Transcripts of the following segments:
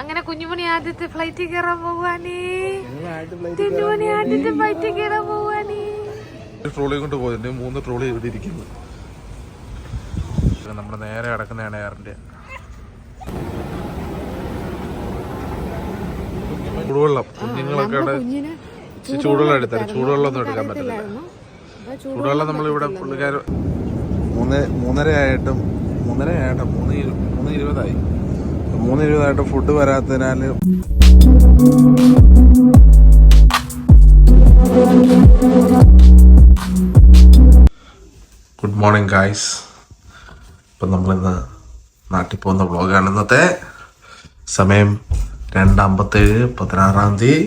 അങ്ങനെ കുഞ്ഞുമണി ആദ്യത്തെ ഫ്ലൈറ്റിൽ കയറാൻ പോവാനേ. കുഞ്ഞുമണി ആദ്യത്തെ ഫ്ലൈറ്റിൽ കയറാൻ പോവാനേ. ട്രോളി കൊണ്ട് പോയിട്ടുണ്ട് മൂന്ന് ട്രോളി ഇവിടെ ഇരിക്കുന്നു. നമ്മുടെ നേരെ കിടക്കുന്നതാണ് എയറിന്റെ ചൂടുവെള്ളം. കുഞ്ഞുങ്ങളൊക്കെ ചൂടുവെള്ളം ഒന്നും എടുക്കാൻ പറ്റില്ല ചൂടുവെള്ളം നമ്മൾ ഇവിടെ പുള്ളിക്കാർ മൂന്ന് മൂന്നര ആയിട്ടും മൂന്നര ആയിട്ടും മൂന്ന് മൂന്ന് ഇരുപതായി. മൂന്ന് ഇരുപതായിട്ട് ഫുഡ് വരാത്തതിനാൽ ഗുഡ് മോർണിംഗ് ഗായ്സ് ഇപ്പം നമ്മളിന്ന് നാട്ടിൽ പോകുന്ന വ്ളോഗാണ് ഇന്നത്തെ സമയം രണ്ടമ്പത്തേഴ് പതിനാറാം തീയതി.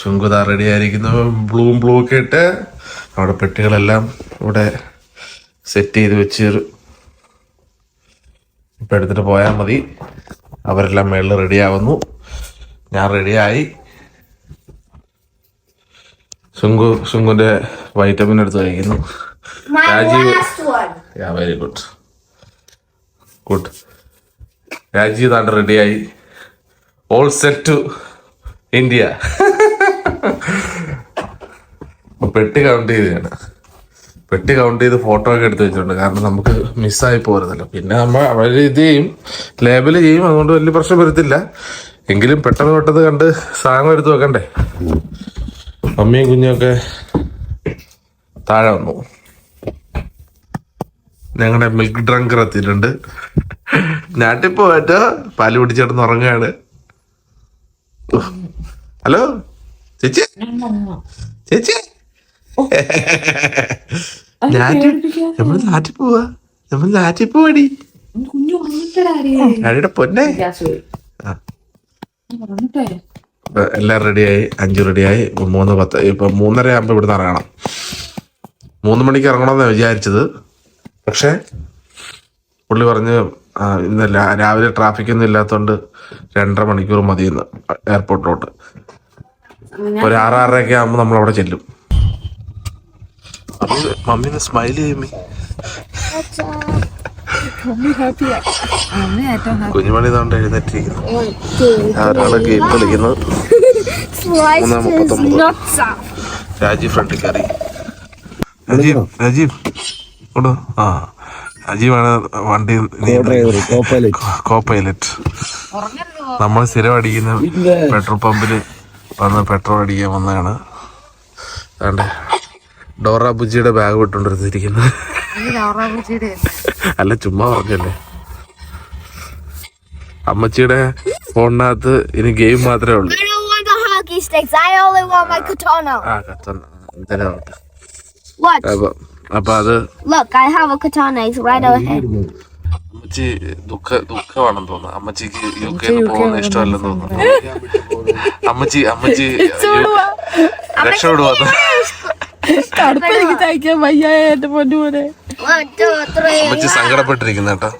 ശുങ്കുത റെഡി ആയിരിക്കുന്നു. ബ്ലൂം ബ്ലൂ ഒക്കെ ഇട്ട് അവിടെ പെട്ടികളെല്ലാം ഇവിടെ സെറ്റ് ചെയ്ത് വെച്ച് ഇപ്പം എടുത്തിട്ട് പോയാൽ മതി. അവരെല്ലാം മേളിൽ റെഡിയാവുന്നു. ഞാൻ റെഡിയായി. ശുങ്കു ശുങ്കുന്റെ വൈറ്റമിൻ എടുത്ത് കഴിക്കുന്നു. Rajeev ya very good good Rajeev താണ്ട് റെഡിയായി. ഓൾ സെറ്റ് ടു ഇന്ത്യ പെട്ടി കൗണ്ട് ചെയ്താണ് പെട്ടി കൗണ്ട് ചെയ്ത് ഫോട്ടോ ഒക്കെ എടുത്ത് വെച്ചിട്ടുണ്ട്. കാരണം നമുക്ക് മിസ്സായി പോരുന്നല്ലോ. പിന്നെ നമ്മൾ അവർ ഇത് ചെയ്യും ലേബൽ ചെയ്യും. അതുകൊണ്ട് വലിയ പ്രശ്നം വരത്തില്ല. എങ്കിലും പെട്ടെന്ന് പെട്ടെന്ന് കണ്ട് സാധനം എടുത്ത് വെക്കണ്ടേ? അമ്മയും കുഞ്ഞൊക്കെ താഴെ വന്നു. ഞങ്ങളുടെ മിൽക്ക് ഡ്രങ്കർ എത്തിയിട്ടുണ്ട്. ഞാട്ടിപ്പോ പോവാറ്റോ പാൽ പിടിച്ചിടന്ന് ഉറങ്ങാണ് ഹലോ? ചേച്ചി? ചേച്ചി? നമ്മൾ നാട്ടിൽ പോവാ. നമ്മൾ നാട്ടിൽ പോവാടി. കുഞ്ഞു പൊന്നെ. എല്ലാം റെഡിയായി. അഞ്ച് റെഡിയായി. മൂന്ന് പത്ത് ഇപ്പൊ മൂന്നര ആകുമ്പോ ഇവിടുന്ന് ഇറങ്ങണം. മൂന്ന് മണിക്ക് ഇറങ്ങണമെന്നാണ് വിചാരിച്ചത്. പക്ഷെ പുള്ളി പറഞ്ഞ് ഇന്നല്ല ഇന്ന് രാവിലെ ട്രാഫിക് ഒന്നും ഇല്ലാത്തതുകൊണ്ട് രണ്ടര മണിക്കൂർ മതിയെന്ന് എയർപോർട്ടിലോട്ട് ഒരു ആറാറരയൊക്കെ ആകുമ്പോൾ നമ്മൾ അവിടെ ചെല്ലും. മമ്മി മമ്മീന്ന് സ്മൈൽ ചെയ്യുമ്പോ അമ്മ കുഞ്ഞുമണി എഴുന്നേറ്റിരിക്കുന്നു. ഗെയിം കളിക്കുന്നത്? മൂന്ന് മുപ്പത്തൊമ്പത്. രാജീവ് ഫ്രണ്ടിൽ കയറി. രാജീവ് രാജീവ് ആ രാജീവാണ് വണ്ടി കോ പൈലറ്റ് നമ്മൾ സ്ഥിരം അടിക്കുന്ന പെട്രോൾ പമ്പിൽ വന്ന് പെട്രോൾ അടിക്കാൻ വന്നതാണ്. അതാണ്ട് ഡോറ ബുജിയുടെ ബാഗ് വിട്ടുകൊണ്ടിരുന്നിരിക്കുന്നത് അല്ല? ചുമ്മാ പറഞ്ഞല്ലേ? അമ്മച്ചിയുടെ ഫോണിനകത്ത് ഇനി ഗെയിം മാത്രമേ ഉള്ളൂ? അപ്പൊ അത്. അമ്മച്ചി ദുഃഖ ദുഃഖമാണെന്ന് തോന്നുന്നു. അമ്മച്ചിക്ക് യു കെയിൽ പോകുന്ന ഇഷ്ടമല്ലെന്ന് തോന്നുന്നു. അമ്മച്ചി അമ്മച്ചി രക്ഷപ്പെടുവാന്ന് തണുപ്പെനിക്ക് തയ്ക്കാൻ വയ്യ എന്റെ പൊന്നുപോലെ. അമ്മച്ചി സങ്കടപ്പെട്ടിരിക്കുന്ന കേട്ടോ.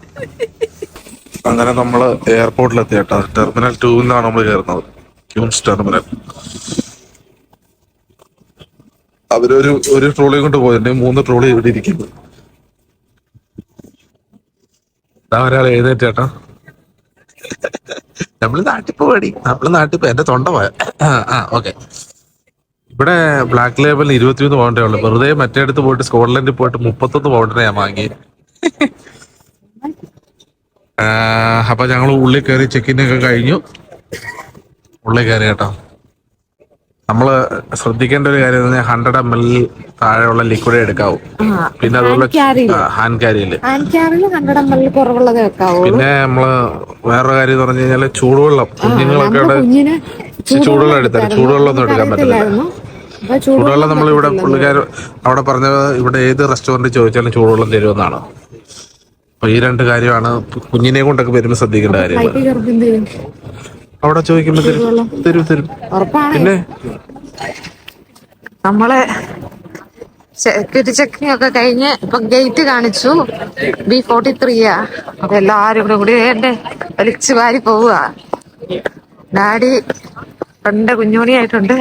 അങ്ങനെ നമ്മൾ എയർപോർട്ടിലെത്തി കേട്ടോ. ടെർമിനൽ നിന്നാണ് നമ്മൾ കയറുന്നത് ക്യൂൻസ് ടെർമിനൽ. അവരൊരു ഒരു ട്രോളി കൊണ്ട് പോയിട്ടുണ്ട്. മൂന്ന് ട്രോളി ഇവിടെ ഇരിക്കുന്നു. ഒരാൾ എഴുന്നേറ്റ് കേട്ടോ. നമ്മൾ നാട്ടിൽ പോവാടി നമ്മൾ നാട്ടിൽ പോ എന്റെ തൊണ്ട പോയ? ആ ഓക്കെ. ഇവിടെ ബ്ലാക്ക് ലേബലിന് ഇരുപത്തിമൂന്ന് പൗണ്ടേ ഉള്ളു. വെറുതെ മറ്റേ അടുത്ത് പോയിട്ട് സ്കോട്ട്ലൻഡിൽ പോയിട്ട് മുപ്പത്തൊന്ന് പൗണ്ടിനെ ഞാൻ വാങ്ങി. അപ്പൊ ഞങ്ങൾ ഉള്ളിൽ കയറി ചെക്കിൻ ഒക്കെ കഴിഞ്ഞു. ഉള്ളിൽ കയറി കേട്ടോ. നമ്മൾ ശ്രദ്ധിക്കേണ്ട ഒരു കാര്യം പറഞ്ഞാൽ ഹൺഡ്രഡ് എം എൽ താഴെയുള്ള ലിക്വിഡ് എടുക്കാവൂ. പിന്നെ അതുപോലെ ഹാൻഡ് ക്യാരിയിൽ പിന്നെ നമ്മൾ വേറൊരു കാര്യം പറഞ്ഞു കഴിഞ്ഞാൽ ചൂടുവെള്ളം. കുഞ്ഞുങ്ങളൊക്കെ ചൂടുവെള്ളം എടുത്താൽ ചൂടുവെള്ളം ഒന്നും എടുക്കാൻ പറ്റില്ല ചൂടുവെള്ളം നമ്മൾ ഇവിടെ പുള്ളിക്കാർ അവിടെ പറഞ്ഞത് ഇവിടെ ഏത് റെസ്റ്റോറന്റ് ചോദിച്ചാലും ചൂടുവെള്ളം തരുമെന്നാണ്. അപ്പൊ ഈ രണ്ട് കാര്യമാണ് കുഞ്ഞിനെ കൊണ്ടൊക്കെ വരുമ്പോൾ ശ്രദ്ധിക്കേണ്ട ചെയ്യും അവിടെ ചോദിക്കുമ്പോ തരും തരും തരും. പിന്നെ? നമ്മളെ സെക്യൂരിറ്റി ചെക്കിംഗ് ഒക്കെ കഴിഞ്ഞ് ഇപ്പൊ ഗേറ്റ് കാണിച്ചു. ബി ഫോർട്ടി ത്രീയാ അപ്പൊ എല്ലാരും കൂടെ കൂടി വേണ്ടേ? വലിച്ചു വാരി പോവുക. ഡാഡി പണ്ട് കുഞ്ഞുമണിയായിട്ടുണ്ട്.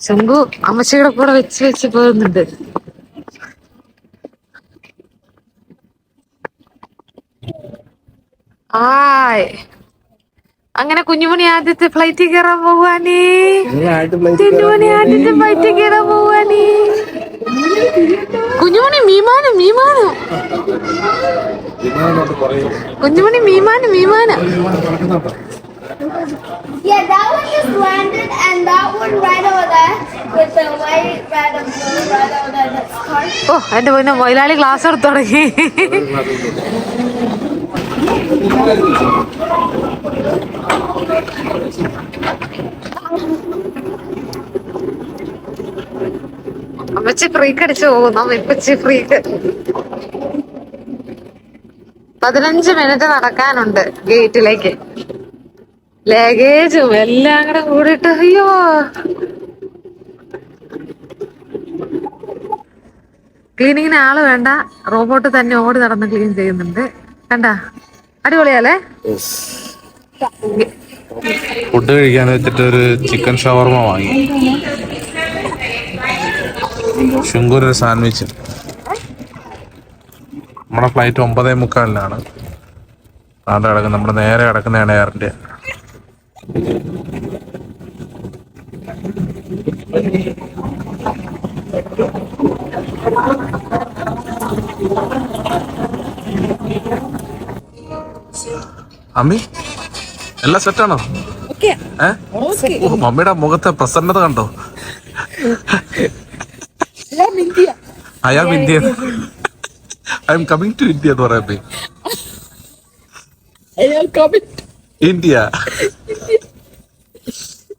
ശംഖു അമ്മച്ചിയുടെ കൂടെ വെച്ച് വെച്ച് പോകുന്നുണ്ട്. ആയ്. അങ്ങനെ കുഞ്ഞുമണി ആദ്യത്തെ ഫ്ലൈറ്റിൽ കയറാൻ പോവാനേ. ആദ്യത്തെ ഫ്ലൈറ്റിൽ കയറാൻ പോവാനേ. കുഞ്ഞുമണി മീമാനം മീമാനം. കുഞ്ഞുമണി മീമാനം മീമാനം. Yeah, that one just landed, and that one right over there with the white, red, and blue right over there. That's car. ഓ എന്റെ പൊന്നെ മൊയിലാളി ക്ലാസ് എടുത്തു തുടങ്ങി അമ്മച്ചി ഫ്രീക്ക് അടിച്ചു പോകും അമ്മച്ചി ഫ്രീക്ക് പതിനഞ്ച് മിനിറ്റ് നടക്കാനുണ്ട് ഗേറ്റിലേക്ക് ലഗേജും എല്ലാം കൂടെ കൂടിയിട്ട് അയ്യോ. ക്ലീനിങ്ങിന് ആൾ വേണ്ട. റോബോട്ട് തന്നെ ഓടി നടന്ന് ക്ലീൻ ചെയ്യുന്നുണ്ട്. കണ്ട? അടിപൊളിയാലേ ഫുഡ് കഴിക്കാൻ വെച്ചിട്ട് ഒരു ചിക്കൻ ഷവർമ വാങ്ങി. ശുങ്കൂർ ഒരു സാൻഡ്വിച്ച് നമ്മുടെ ഫ്ലൈറ്റ് ഒമ്പതേ മുക്കാലിനാണ്. അവിടെ കിടക്കുന്നത് നമ്മുടെ നേരെ കിടക്കുന്നതാണ് എയറിന്റെ അമ്മി എല്ലാം സെറ്റാണോ? മമ്മിയുടെ മുഖത്തെ പ്രസന്നത കണ്ടോ? I am India I'm coming to India എന്ന് പറയാൻ ഇന്ത്യ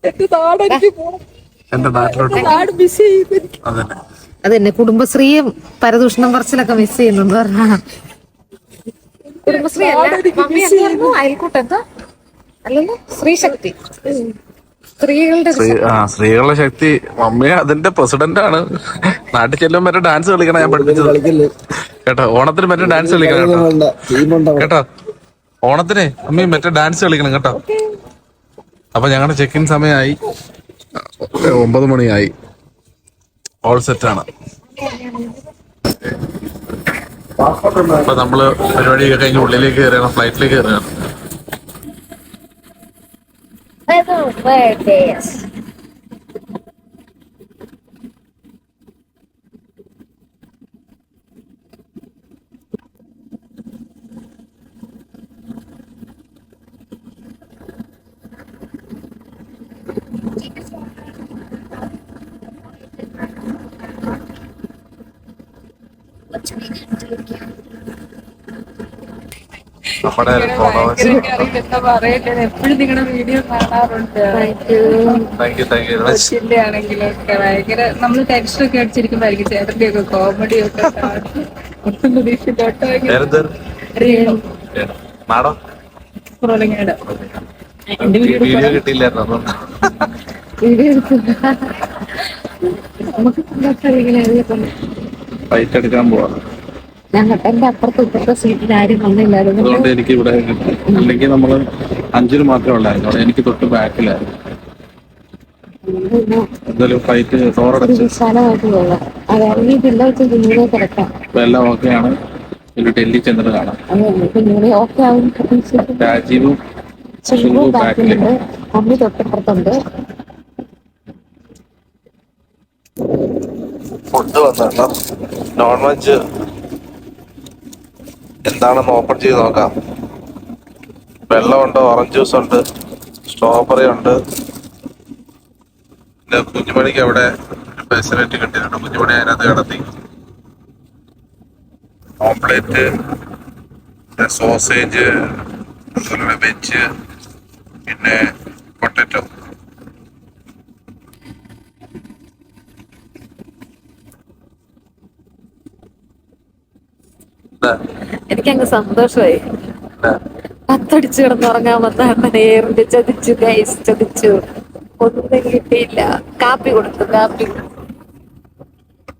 എന്റെ നാട്ടിലോട്ട് അതെ അതന്നെ. കുടുംബശ്രീയും പരദൂഷണം പറച്ചിലൊക്കെ മിസ് ചെയ്യുന്നു പറഞ്ഞ കുടുംബശ്രീ അല്ല. മമ്മി എന്തായിരുന്നു അയൽക്കൂട്ടം എന്താ അല്ലല്ലോ സ്ത്രീശക്തി. സ്ത്രീകളുടെ ആ സ്ത്രീകളുടെ ശക്തി. മമ്മി അതിന്റെ പ്രസിഡന്റ് ആണ്. നാട്ടിൽ ചെല്ലുമ്പോൾ മറ്റേ ഡാൻസ് കളിക്കണം ഞാൻ പഠിപ്പിച്ചത്. കേട്ടോ ഓണത്തിന് മറ്റേ ഡാൻസ് കളിക്കണം കേട്ടോ. കേട്ടോ ഓണത്തിന് അമ്മി മറ്റേ ഡാൻസ് കളിക്കണം കേട്ടോ. അപ്പൊ ഞങ്ങളുടെ ചെക്ക് ഇൻ സമയമായി ഒമ്പത് മണിയായി. ഓൾ സെറ്റ് ആണ്. അപ്പൊ നമ്മൾ പരിപാടിയൊക്കെ കഴിഞ്ഞ് ഉള്ളിലേക്ക് കയറുകയാണ് ഫ്ലൈറ്റിലേക്ക് കയറുകയാണ് നമ്മുടെ എപ്പോഴും നിങ്ങളുടെ വീഡിയോ കാണാറുണ്ട്. Thank you thank you very much കൊച്ചിന്റെ ആണെങ്കിലും ഒക്കെ ഭയങ്കര നമ്മൾ ടെൻഷൻ ഒക്കെ അടിച്ചിരിക്കുമ്പോഴായിരിക്കും ചേട്ടന്റെ ഒക്കെ കോമഡി ഒക്കെ. ഒട്ടും പ്രതീക്ഷിച്ചിട്ടോ പുറലങ്ങാട് വീഡിയോ കിട്ടിയില്ലായിരുന്നു വീഡിയോ എടുക്കുക നമുക്ക് ഇങ്ങനെ എടുക്കാൻ പോവാ. ഞങ്ങൾ എന്റെ അപ്പുറത്ത് ഇപ്പുറത്തെ സീറ്റിൽ ആരും വന്നില്ലായിരുന്നു. അതുകൊണ്ട് എനിക്ക് ഇവിടെ അല്ലെങ്കിൽ നമ്മൾ അഞ്ചിന് മാത്രമേ ഉള്ളായിരുന്നു. അവിടെ എനിക്ക് തൊട്ട് ബാക്കിലായിരുന്നു. എന്തായാലും ഫൈറ്റ് ഒരു ഡോറടച്ച് വിശാലമായിട്ട് പോകാം അത് ഇറങ്ങിയിട്ടില്ല വെച്ച് കുഞ്ഞിനെ കിടക്കാം. ഇപ്പൊ എല്ലാം ഓക്കെയാണ് ഒരു ഡൽഹി ചെന്നിട്ട് കാണാം. അത് കുഞ്ഞിനെ ഓക്കെ ആവും. രാജീവും ബാക്കിലുണ്ട് തൊട്ടപ്പുറത്തുണ്ട്. ഫുഡ് വന്നിട്ട് നോൺ വെജ് എന്താണെന്ന് ഓപ്പൺ ചെയ്ത് നോക്കാം. വെള്ളമുണ്ട് ഓറഞ്ച് ജ്യൂസ് ഉണ്ട് സ്ട്രോബെറി ഉണ്ട്. പിന്നെ കുഞ്ഞുമണിക്ക് അവിടെ ഫെസിലിറ്റി കിട്ടിയിട്ടുണ്ട്. കുഞ്ഞുമണി അതിനകത്ത് കിടത്തി. ഓംപ്ലേറ്റ് സോസേജ് വെജ് പിന്നെ പൊട്ടറ്റോ എനിക്കങ്ങ് സന്തോഷമായി. കത്തടിച്ചു കിടന്നുറങ്ങാൻ വന്ന ചതിച്ചു ഗൈസ് ചതിച്ചു. ഒന്നും കിട്ടിയില്ല. കാപ്പി കൊടുത്തു കാപ്പി.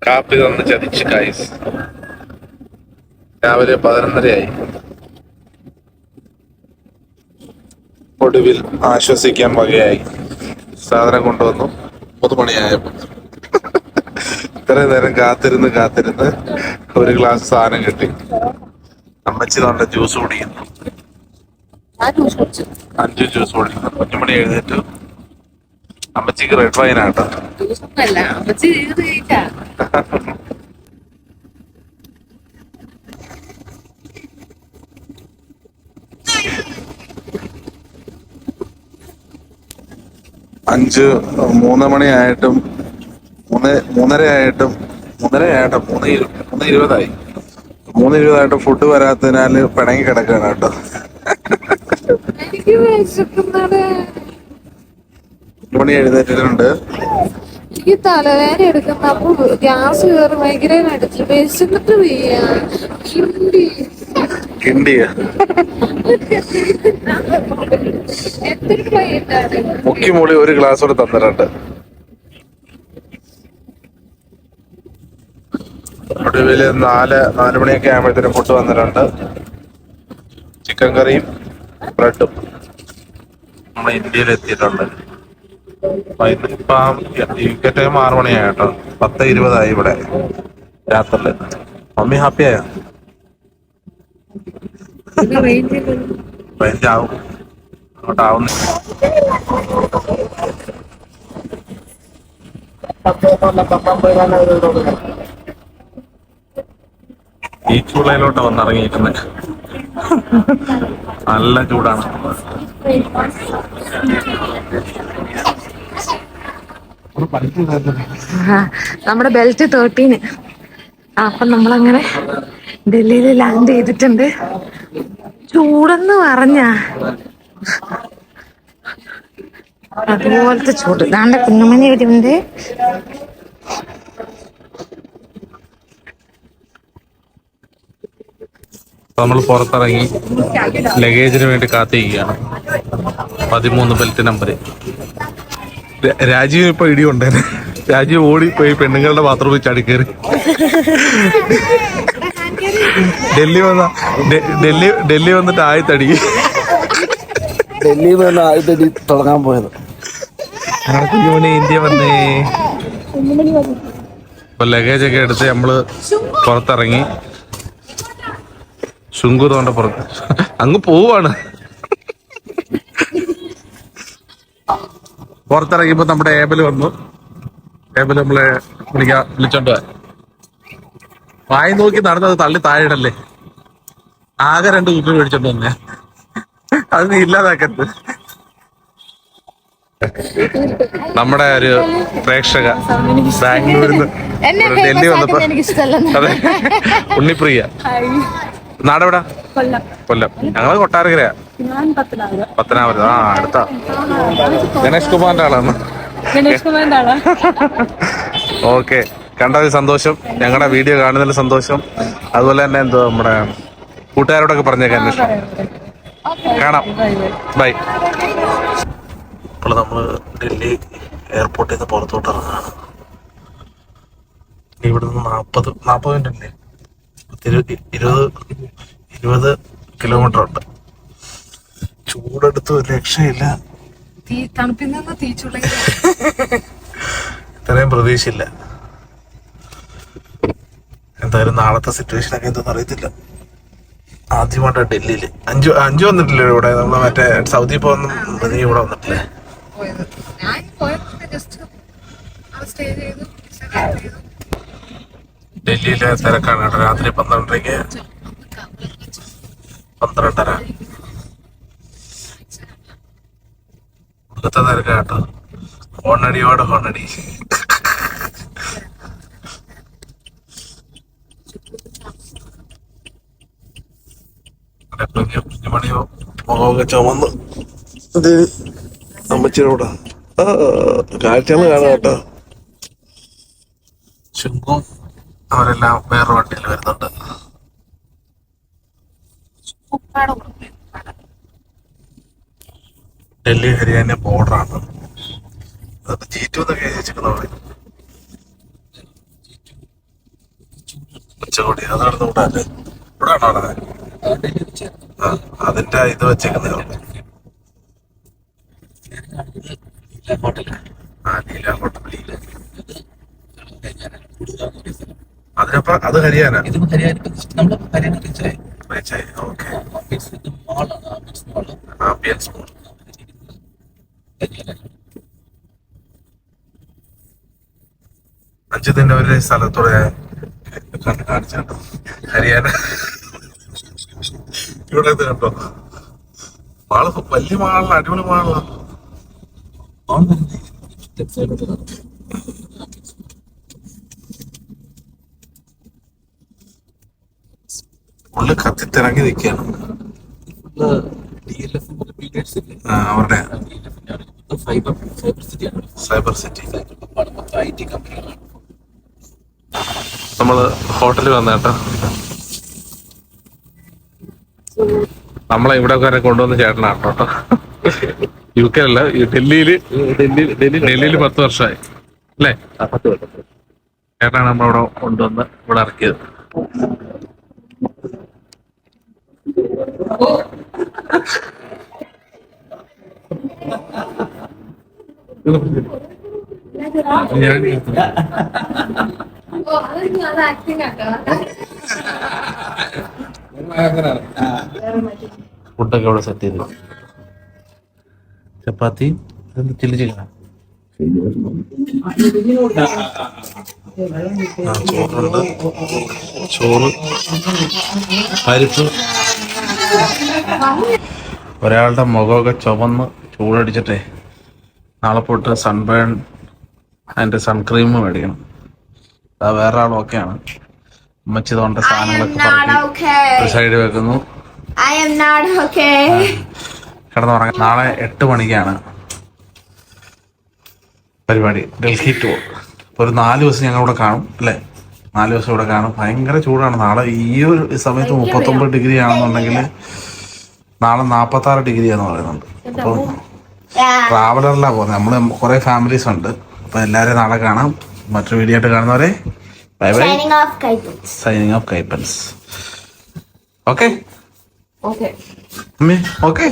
കാപ്പി തന്ന് ചതിച്ചു ഗൈസ് രാവിലെ പതിനൊന്നരയായി. ഒടുവിൽ ആശ്വസിക്കാൻ വകയായി. സാധനം കൊണ്ടുവന്നു. മൂന്ന് മണിയായപ്പോ ഇത്രയും നേരം കാത്തിരുന്ന് കാത്തിരുന്ന് ഒരു ഗ്ലാസ് സാധനം കിട്ടി. അമ്മച്ചി നല്ല ജ്യൂസ് കുടിക്കുന്നു. അഞ്ചു ജ്യൂസ് കുടിക്കുന്നു. കുഞ്ഞുമണി എഴുന്നേറ്റു. അമ്മച്ചിക്ക് റെഡ് വൈൻ ആട്ടോ. അഞ്ച് മൂന്ന് മണിയായിട്ടും മൂന്ന് മൂന്നര ആയിട്ടും മൂന്നര ആയിട്ടും മൂന്ന് മൂന്ന് ഇരുപതായി. മൂന്ന് ഇരുപതായിട്ടും ഫുഡ് വരാത്തതിനാൽ പിണങ്ങി കിടക്കുകയാണ് കേട്ടോ. മണി എഴുന്നേറ്റിട്ടുണ്ട്. എനിക്ക് തലവേദന എടുക്കുന്ന. അപ്പൊ ഗ്യാസ് കയറി മൈഗ്രൈൻ അടിച്ചു. വിശന്നിട്ട് വീയാ കിണ്ടിയ. മുക്കി മൂളി ഒരു ഗ്ലാസ് കൂടെ തന്നിട്ടുണ്ട്. ഒടുവിൽ നാല് നാല് മണിയൊക്കെ ആകുമ്പോഴത്തേനും ഫുഡ് വന്നിട്ടുണ്ട്. ചിക്കൻ കറിയും ബ്രെഡും നമ്മുടെ ഇന്ത്യയിൽ എത്തിയിട്ടുണ്ട്. ഇന്നിപ്പം യു കെ ടൈം ആറു മണിയായി കേട്ടോ. പത്ത് ഇരുപതായി ഇവിടെ രാത്രിൽ മമ്മി ഹാപ്പിയായ റേഞ്ച് ആവും. അങ്ങോട്ടാവുന്നു ചൂളയിലോട്ട് വന്നിറങ്ങിയിരിക്കുന്നത് നല്ല ചൂടാണ്. നമ്മുടെ ബെൽറ്റ് തേർട്ടീന് അപ്പൊ നമ്മളങ്ങനെ ഡൽഹിയിൽ ലാൻഡ് ചെയ്തിട്ടുണ്ട്. ചൂടെന്ന് പറഞ്ഞ. അതുപോലത്തെ ചൂട്. ദാണ്ട കുഞ്ഞുമണി ഇവിടെ നമ്മൾ പുറത്തിറങ്ങി ലഗേജിന് വേണ്ടി കാത്തിരിക്കുകയാണ്. പതിമൂന്ന് ബെൽറ്റ് നമ്പർ രാജീവ് ഇപ്പൊ ഇടിയുണ്ടേനെ രാജീവ് ഓടി പോയി പെണ്ണുങ്ങളുടെ ബാത്റൂമിൽ ചാടി കയറി. ഡൽഹി വന്ന ഡൽഹി ഡൽഹി വന്നിട്ട് ആയിത്തടി. ഡൽഹിയിൽ നിന്ന് ആദ്യത്തെ തുടങ്ങാൻ പോയത്. കുഞ്ഞുമണി ഇന്ത്യ വന്നേ. ഇപ്പൊ ലഗേജ് ഒക്കെ എടുത്ത് നമ്മൾ പുറത്തിറങ്ങി. ശുങ്കു തോണ്ട പുറത്ത്. അങ്ങ് പോവാണ്. പുറത്തിറങ്ങിയപ്പോ നമ്മുടെ ഏബൽ വന്നു. ഏബൽ നമ്മളെ വിളിക്കാ വിളിച്ചോണ്ട് വായി നോക്കി നടന്നത് തള്ളി താഴെയിടല്ലേ? ആകെ രണ്ട് കുപ്പി മേടിച്ചോണ്ട് വന്നേ. അത് നീ ഇല്ലാതാക്കരുത്. നമ്മുടെ ഒരു പ്രേക്ഷക ബാംഗ്ലൂരിൽ നിന്ന് ഡൽഹി വന്നപ്പോ അതെ. ഉണ്ണിപ്രിയ. നാടെവിടാ? കൊല്ലം. ഞങ്ങൾ കൊട്ടാരക്കരയാ. ഞാൻ പത്തനാപുരം. ആ അടുത്ത. ഗണേഷ് കുമാറിന്റെ ആളാണ്. ഓക്കെ. കണ്ടതിൽ സന്തോഷം. ഞങ്ങളുടെ വീഡിയോ കാണുന്നതിൽ സന്തോഷം. അതുപോലെ തന്നെ എന്തോ നമ്മുടെ കൂട്ടുകാരോടൊക്കെ പറഞ്ഞേക്കാൻ അന്വേഷണം. കാണാം. ബൈ ഇപ്പോൾ നമ്മൾ ഡൽഹി എയർപോർട്ടിൽ നിന്ന് പുറത്തോട്ട് ഇറങ്ങാണ്. ഇവിടെ നിന്ന് നാൽപ്പത് നാൽപ്പത് മിനിറ്റ് അല്ലേ ഇരുപത് ഇരുപത് കിലോമീറ്റർ ഉണ്ട്. ചൂടെടുത്ത് ഒരു രക്ഷയില്ല. തീ തണുപ്പിൽ നിന്ന് തീച്ചുള്ള ഇത്രയും പ്രതീക്ഷയില്ല. എന്തായാലും നാളത്തെ സിറ്റുവേഷൻ ഒക്കെ എന്തെന്ന് അറിയത്തില്ല. ആദ്യമായിട്ടാണ് ഡൽഹിയിൽ അഞ്ചു അഞ്ചു വന്നിട്ടില്ലേ ഇവിടെ? നമ്മൾ മറ്റേ സൗദി പോകുന്ന നീ ഇവിടെ വന്നിട്ടില്ലേ? ഞാൻ ജസ്റ്റ് സ്റ്റേ ചെയ്തു. ഡൽഹിയിലെ തിരക്കാണ്. കേട്ടോ രാത്രി പന്ത്രണ്ടരയ്ക്ക് പന്ത്രണ്ടര. ഒടുക്കത്തെ തിരക്കാ കേട്ടോ ഹോണടിയോട് ഹോണടി. കുഞ്ഞുമണിയോ മുഖമൊക്കെ ചുമന്ന് അമ്മച്ചിയോടാ കാഴ്ചകൾ കാണാം കേട്ടോ. ചുങ്കും അവരെല്ലാം വേറെ വണ്ടിയിൽ വരുന്നുണ്ട്. ഡൽഹി ഹരിയാന ബോർഡറാണ്. ജി ടു എന്നൊക്കെ എഴുതി വെച്ചിരിക്കുന്നവിടെ ഉച്ചകോടി. അതാണ് ഇവിടെ അല്ലേ ഇവിടെ ആണോ അതിന്റെ ഇത് വെച്ചേക്കുന്നത് ആ ലീല അതിനപ്പുറം അത് ഹരിയാന. ഇതിപ്പോ ഹരിയാന നമ്മൾ ഒരു സ്ഥലത്തോടെ കണ്ടു ഹരിയാന. ഇവിടെ കണ്ടോ? മാൾ വലിയ മാളാണ് അടിപൊളി മാളാണ് കത്തിത്തിറങ്ങി നിൽക്കുകയാണ്. അവരുടെ സൈബർ സിറ്റി നമ്മൾ ഹോട്ടലിൽ വന്ന കേട്ടോ നമ്മളെ ഇവിടെ വരെ കൊണ്ടുവന്ന ചേട്ടനാണ് കേട്ടോ യു കെ അല്ല ഡൽഹിയിൽ ഡൽഹിയിൽ ഡൽഹിയിൽ പത്ത് വർഷമായി അല്ലേ. ചേട്ടനാണ് നമ്മളിവിടെ കൊണ്ടുവന്ന് ഇവിടെ ഇറക്കിയത്. ഫുഡൊക്കെ അവിടെ സെറ്റ് ചെയ്തു. ചപ്പാത്തി ചില്ലി ചിക്കനാ ചോറുണ്ട് ചോറ്. പരിപ്പ്. ഒരാളുടെ മുഖമൊക്കെ ചുവന്ന് ചൂടടിച്ചിട്ടേ. നാളെ പോയിട്ട് സൺബേൺ അതിന്റെ സൺക്രീം മേടിക്കണം. ആ വേറെ ആളൊക്കെയാണ് അമ്മച്ചി തോണ്ട സാധനങ്ങളൊക്കെ. സൈഡ് വെക്കുന്നു. കിടന്നുറങ്ങാം നാളെ എട്ട് മണിക്കാണ് പരിപാടി. ഡൽഹി ടൂർ ഒരു നാല് ദിവസം ഞങ്ങളിവിടെ കാണും അല്ലേ? നാല് ദിവസം ഇവിടെ കാണും. ഭയങ്കര ചൂടാണ്. നാളെ ഈ ഒരു സമയത്ത് മുപ്പത്തൊമ്പത് ഡിഗ്രി ആണെന്നുണ്ടെങ്കിൽ നാളെ നാൽപ്പത്തി ആറ് ഡിഗ്രി ആണെന്ന് പറയുന്നുണ്ട് അപ്പൊ. ട്രാവലറിലാണ് പോകുന്നത് നമ്മൾ കുറേ ഫാമിലീസ് ഉണ്ട്. അപ്പൊ എല്ലാവരെയും നാളെ കാണാം. മറ്റൊരു വീഡിയോ ആയിട്ട് കാണുന്നവരെ bye bye. Signing off കൈപ്പൻസ്. Okay okay okay